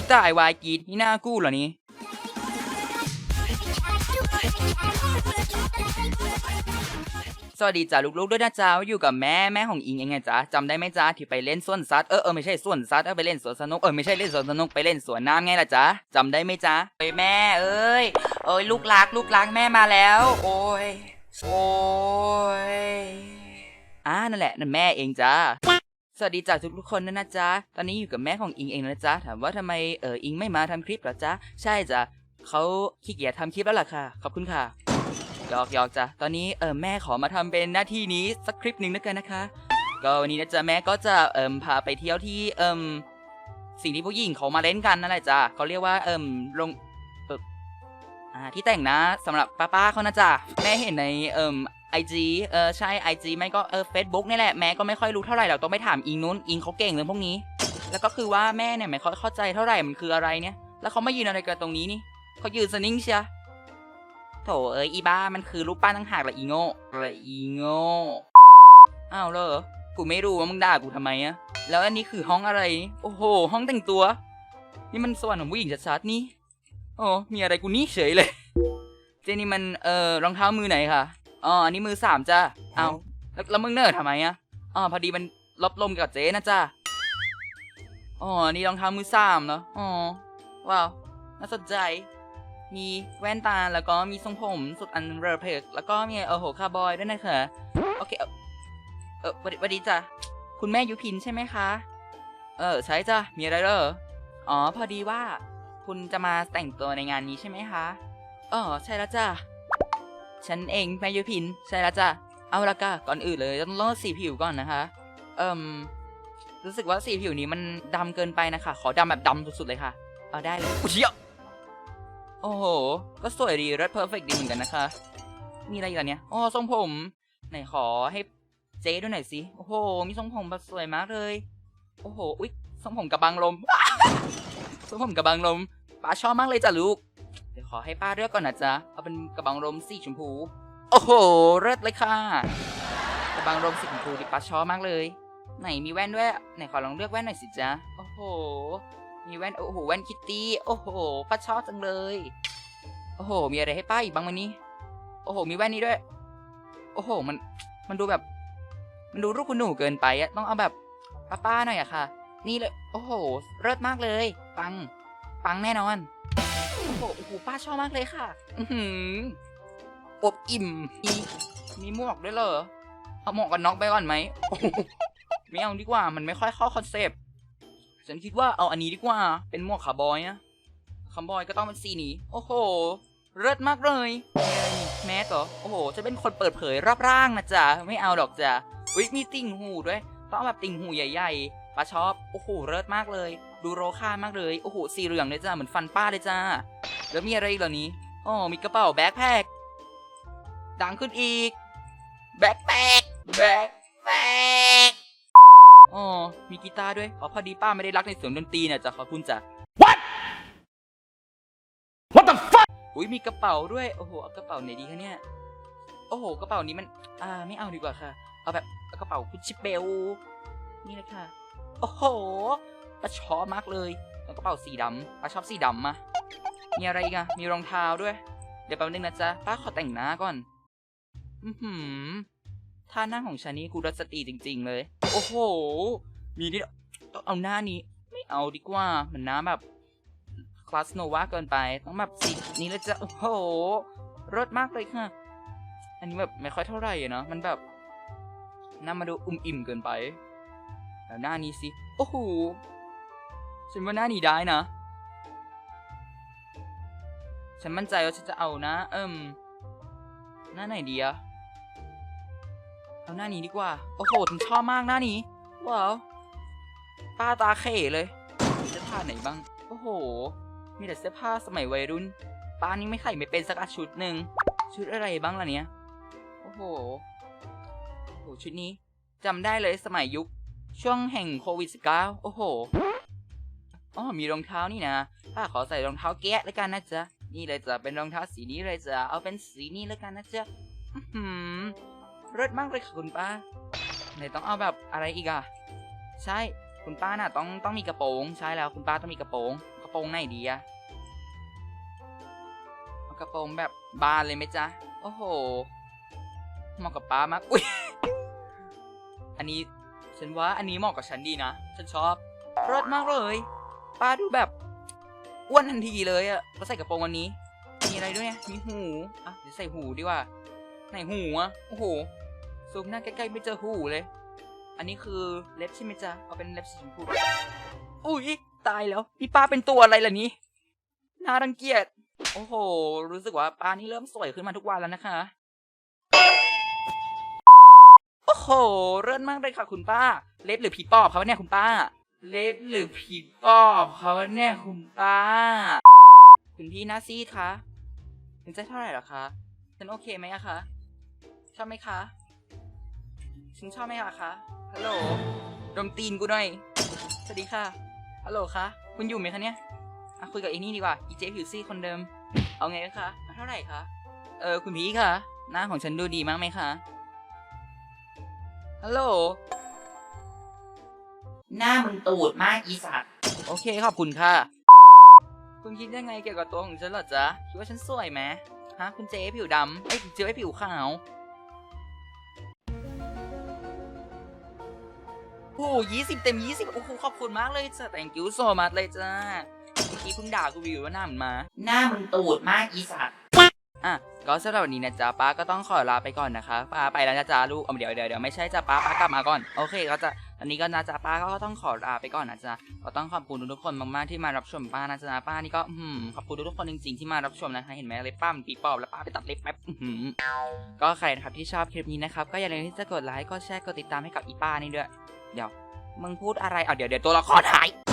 อุตายวายกีดนี่หน้ากู้เหรอนี่สวัสดีจ้าลูกๆด้วยนะจ๊ะอยู่กับแม่แม่ของอิงยังไงจ๊ะจำได้ไหมจ๊ะที่ไปเล่นสวนสัตว์เออเออไม่ใช่สวนสัตว์เออไปเล่นสวนสนุกเออไม่ใช่เล่นสวนสนุกไปเล่นสวนน้ำไงล่ะจ๊ะจำได้ไหมจ๊ะเอ้ยแม่เอ้ยเอ้ยลูกรักลูกรักแม่มาแล้ว โอ้ยโอ้ยอ่านั่นแหละนั่นแม่เองจ้า สวัสดีจ้าทุกๆคนนะนะจ๊ะ ตอนนี้อยู่กับแม่ของอิงเองนะจ๊ะ ถามว่าทำไมเอออิงไม่มาทำคลิปหรอจ๊ะ ใช่จ้ะเขาขี้เกียจทำคลิปแล้วล่ะค่ะ ขอบคุณค่ะหยอกหยอกจ้ะ ตอนนี้เออแม่ขอมาทำเป็นหน้าที่นี้สักคลิปหนึ่งแล้วกันนะคะ ก็วันนี้นะจ๊ะแม่ก็จะเอิมพาไปเที่ยวที่เอิมสิ่งที่ผู้หญิงเขามาเล่นกันนั่นแหละจ้ะเขาเรียกว่าเอิมลงเอออ่าที่แต่งนะสำหรับป้าๆเขานะจ๊ะแม่เห็นในเอิม ไอจีเออใช่ไอจีไม่ก็เออเฟซบุ๊กนี่แหละแม่ก็ไม่ค่อยรู้เท่าไหร่เราต้องไปถามอิงนู้นอิงเขาเก่งเรื่องพวกนี้ แล้วก็คือว่าแม่เนี่ยไม่ค่อยเข้าใจเท่าไหร่มันคืออะไรเนี่ย แล้วเขาไมายืนอะไรกันตรงนี้นี่เขายืนสนิ่งเชียโถเอ้ยอีบ้ามันคือรูปปั้นตั้งหากละอีโง่ละอีโง่อ้าวเหรอกูไม่รู้ว่ามึงด่ากูทำไมอะแล้วอันนี้คือห้องอะไร โอ้โห ห้องแต่งตัว นี่มันสวรรค์ของผู้หญิงชัดๆนี่โอ้มีอะไรกูนี่เฉยเลย เจนี่มันเอ่อรองเท้ามือไหนคะ อ๋ออันนี้มือสามจ้าเอาแล้วแล้วมึงเนิร์ดทำไมอะอ๋อพอดีมันลบลมกับเจ๊นะจ้าอ๋อนี่รองเท้ามือสามเหรออ๋อว้าวน่าสนใจ มีแว่นตาแล้วก็มีทรงผมสุดอันเรอเพกแล้วก็มีเออโหคาร์บอยด้วยนะคะโอเค เออเออวันดีวันดีจ้ะคุณแม่ยุพินใช่ไหมคะ เออใช่จ้ะมีอะไรเหรออ๋อพอดีว่า คุณจะมาแต่งตัวในงานนี้ใช่ไหมคะอ๋อใช่แล้วจ้ะ ฉันเองแม่ยุพิน ใช่แล้วจ้ะ เอาละก็ก่อนอื่นเลยต้องลดสีผิวก่อนนะคะ เอ่ม รู้สึกว่าสีผิวนี้มันดำเกินไปนะคะ ขอดำแบบดำสุดๆเลยค่ะ เอาได้เลยอุ๊ยเหี้ยโอ้โห ก็สวยดีรดเพอร์เฟกดีเหมือนกันนะคะ มีอะไรอีกอะเนี่ยอ๋อทรงผม ไหนขอให้เจ๊ด้วยหน่อยสิ โอ้โห มีทรงผมแบบสวยมากเลย โอ้โห อุ๊ยทรงผมกระบังลมทรงผมกระบังลมป้าชอบมากเลยจ้ะลูกเดี๋ยวขอให้ป้าเลือกก่อนนะจ๊ะ เอาเป็นกระบังลมสีชมพู โอ้โห เลิศเลยค่ะ กระบังลมสีชมพูดิป้าชอบมากเลย ไหนมีแว่นด้วย ไหนขอลองเลือกแว่นหน่อยสิจ๊ะ โอ้โห มีแว่น โอ้โห แว่นคิตตี้ โอ้โห ป้าชอบจังเลย โอ้โห มีอะไรให้ป้าอีกบ้างวันนี้ โอ้โห มีแว่นนี้ด้วย โอ้โห มัน มันดูแบบ มันดูรูปคุณหนูเกินไปอะต้องเอาแบบป้าๆหน่อยอะค่ะ นี่เลย โอ้โห เลิศมากเลย ปัง ปังแน่นอน โอ้โหโอ้โหป้าชอบมากเลยค่ะ อือหืออบอิ่ม มีมีหมวกด้วยเหรอ เอาหมวกกันน็อกไปก่อนไหมโอ้โหไม่เอาดีกว่า มันไม่ค่อยเข้าคอนเซปต์ ฉันคิดว่าเอาอันนี้ดีกว่า เป็นหมวกคาร์บอยนะคาร์บอยก็ต้องเป็นสีนี้ โอ้โห เลิศมากเลยแมสเหรอ โอ้โห จะเป็นคนเปิดเผยรอบร่างนะจ๊ะ ไม่เอาดอกจ้ะอุ้ยมีติ่งหูด้วย ต้องเอาแบบติ่งหูใหญ่ ๆป้าชอบ โอ้โห เลิศมากเลย ดูโรค่ามากเลย โอ้โห สีเหลืองเลยจ้ะเหมือนฟันป้าเลยจ้า แล้วมีอะไรอีกเหล่านี้อ๋อมีกระเป๋าแบ็คแพคดังขึ้นอีก แบ็คแพคแบ็คแพคอ๋อมีกีตาร์ด้วย อ๋อ พอดีป้าไม่ได้รักในเสียงดนตรีเนี่ยจ้ะขอบคุณจ้ะ What? What the fuck? อุ้ยมีกระเป๋าด้วย โอ้โห เอากระเป๋าไหนดีคะเนี่ย โอ้โห กระเป๋านี้มัน อ่า ไม่เอาดีกว่าค่ะ เอาแบบเอากระเป๋าคุชชิเบล นี่เลยค่ะ โอ้โห ป้าชอบมากเลยแล้วกระเป๋าสีดำป้าชอบสีดำมามีอะไรอีกอะมีรองเท้าด้วย เดี๋ยวแป๊บนึงนะจ๊ะป้าขอแต่งหน้าก่อน อือหือท่านั่งของฉันนี่กูรัสติจริง ๆ เลย โอ้โห มีนี่ต้องเอาหน้านี้ ไม่เอาดีกว่า มันน้าแบบคลาสโนวาเกินไป ต้องแบบสีนี้เลยจะ โอ้โหรสมากเลยค่ะ อันนี้แบบไม่ค่อยเท่าไหร่เนาะ มันแบบน้ามาดูอุ่มอิ่มเกินไป แล้วหน้านี้สิ โอ้โห ฉันว่าหน้านี้ได้นะ ฉันมั่นใจว่าฉันจะเอานะ เอิ่ม หน้าไหนดีอะเอาหน้านี้ดีกว่า โอ้โหฉันชอบมากหน้านี้ ว้าว ป้าตาเข่เลยเสื้อผ้าไหนบ้าง โอ้โห มีแต่เสื้อผ้าสมัยวัยรุ่น ป้านี่ไม่ใส่ไม่เป็นสักชุดหนึ่ง ชุดอะไรบ้างล่ะเนี่ยโอ้โห โอ้โห ชุดนี้จำได้เลยสมัยยุค ช่วงแห่งโควิด -19 โอ้โห อ๋อมีรองเท้านี่นะป้าขอใส่รองเท้าแกะแล้วกันนะจ๊ะนี่เลยจ้ะเป็นรองเท้าสีนี้เลยจ้ะเอาเป็นสีนี้แล้วกันนะจ๊ะอื้อหือเลิศมากเลยค่ะคุณป้าไหนต้องเอาแบบอะไรอีกอะใช่คุณป้าน่ะต้องต้องมีกระโปรงใช่แล้วคุณป้าต้องมีกระโปรงกระโปรงไหนดีอะกระโปรงแบบบานเลยไหมจ๊ะโอ้โหเหมาะกับป้ามากอุ้ยอันนี้ฉันว่าอันนี้เหมาะกับฉันดีนะฉันชอบรสมากเลย ป้าดูแบบอ้วนทันทีเลยอะแล้วใส่กระโปรงวันนี้ มีอะไรด้วยเนี่ยมีหูอะเดี๋ยวใส่หูดีกว่าไหนหูอะโอ้โหซูมหน้าใกล้ๆไม่เจอหูเลย อันนี้คือเล็บใช่ไหมจ๊ะเอาเป็นเล็บสีชมพูอุ้ยตายแล้วพี่ป้าเป็นตัวอะไรล่ะนี้น่ารังเกียจโอ้โห รู้สึกว่าป้านี่เริ่มสวยขึ้นมาทุกวันแล้วนะคะ โอ้โห เริ่มมากเลยค่ะคุณป้า เล็บหรือผีปอบเขาเนี่ยคุณป้า เล็บหรือผีปอบเขาเนี่ยคุณป้า คุณพี่หน้าซีดคะคุณจะเท่าไหร่หรอคะฉันโอเคไหมอะคะชอบไหมคะฉันชอบไหมอะคะฮัลโหลดมตีนกูหน่อยสวัสดีค่ะฮัลโหลคะคุณอยู่ไหมคะเนี่ยอะคุยกับไอ้นี่ดีกว่าอีเจผิวซี่คนเดิม เอาไงคะเท่าไหร่คะเออคุณพี่คะหน้าของฉันดูดีมากไหมคะฮัลโหล หน้ามึงตูดมากอีสัตว์โอเคขอบคุณค่ะ คุณคิดยังไงเกี่ยวกับตัวของฉันเหรอจ๊ะ คิดว่าฉันสวยไหมฮะ คุณเจ๊ผิวดำเอ้ยเจ๊ผิวขาว โอ้ยี่สิบเต็มยี่สิบโอ้โหขอบคุณมากเลยจ้ะ thank you so much เลยจ้าเมื่อกี้เพิ่งด่ากูวิวว่าหน้าเหมือนหมา หน้ามึงตูดมากอีสัตว์อะก็สำหรับวันนี้นะจ๊ะป้าก็ต้องขอลาไปก่อนนะคะป้าไปแล้วนะจ๊ะลูกเอาเดี๋ยวเดี๋ยวเดี๋ยวไม่ใช่จ้ะป้าป้ากลับมาก่อน โอเคก็จะ อันนี้ก็นะจ๊ะป้าก็ต้องขอลาไปก่อนนะจ๊ะก็ต้องขอบคุณทุกๆคนมากๆที่มารับชมป้านะจ๊ะป้านี่ก็อืมขอบคุณทุกๆคนจริงๆที่มารับชมนะคะเห็นไหมเล็บป้ามันปีปอบแล้วป้าไปตัดเล็บแป๊บอื้อหือก็ใครนะครับที่ชอบคลิปนี้นะครับก็อย่าลืมที่จะกดไลค์กดแชร์กดติดตามให้กับอีป้านี่ด้วยเดี๋ยวมึงพูดอะไรเอาเดี๋ยวเดี๋ยวตัวละครหาย